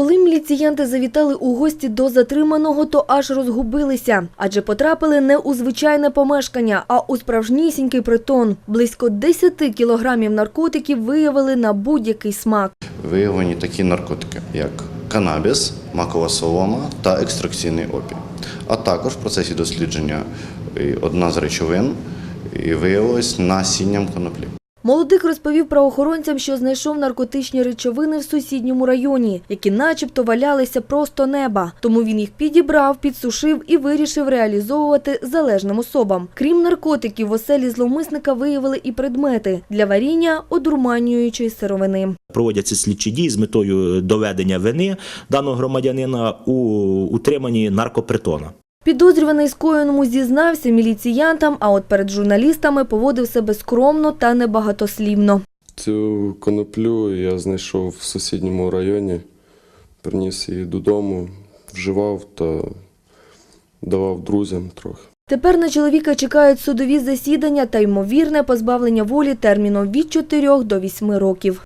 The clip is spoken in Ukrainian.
Коли міліціянти завітали у гості до затриманого, то аж розгубилися, адже потрапили не у звичайне помешкання, а у справжнісінький притон. Близько 10 кілограмів наркотиків виявили на будь-який смак. Виявлені такі наркотики, як канабіс, макова солома та екстракційний опій. А також в процесі дослідження одна з речовин і виявилось насінням коноплі. Молодик розповів правоохоронцям, що знайшов наркотичні речовини в сусідньому районі, які начебто валялися просто неба. Тому він їх підібрав, підсушив і вирішив реалізовувати залежним особам. Крім наркотиків, в оселі зловмисника виявили і предмети для варіння одурманюючої сировини. Проводяться слідчі дії з метою доведення вини даного громадянина у утриманні наркопритона. Підозрюваний скоєному зізнався міліціянтам, а от перед журналістами поводив себе скромно та небагатослівно. Цю коноплю я знайшов в сусідньому районі, приніс її додому, вживав та давав друзям трохи. Тепер на чоловіка чекають судові засідання та ймовірне позбавлення волі терміном від 4 до 8 років.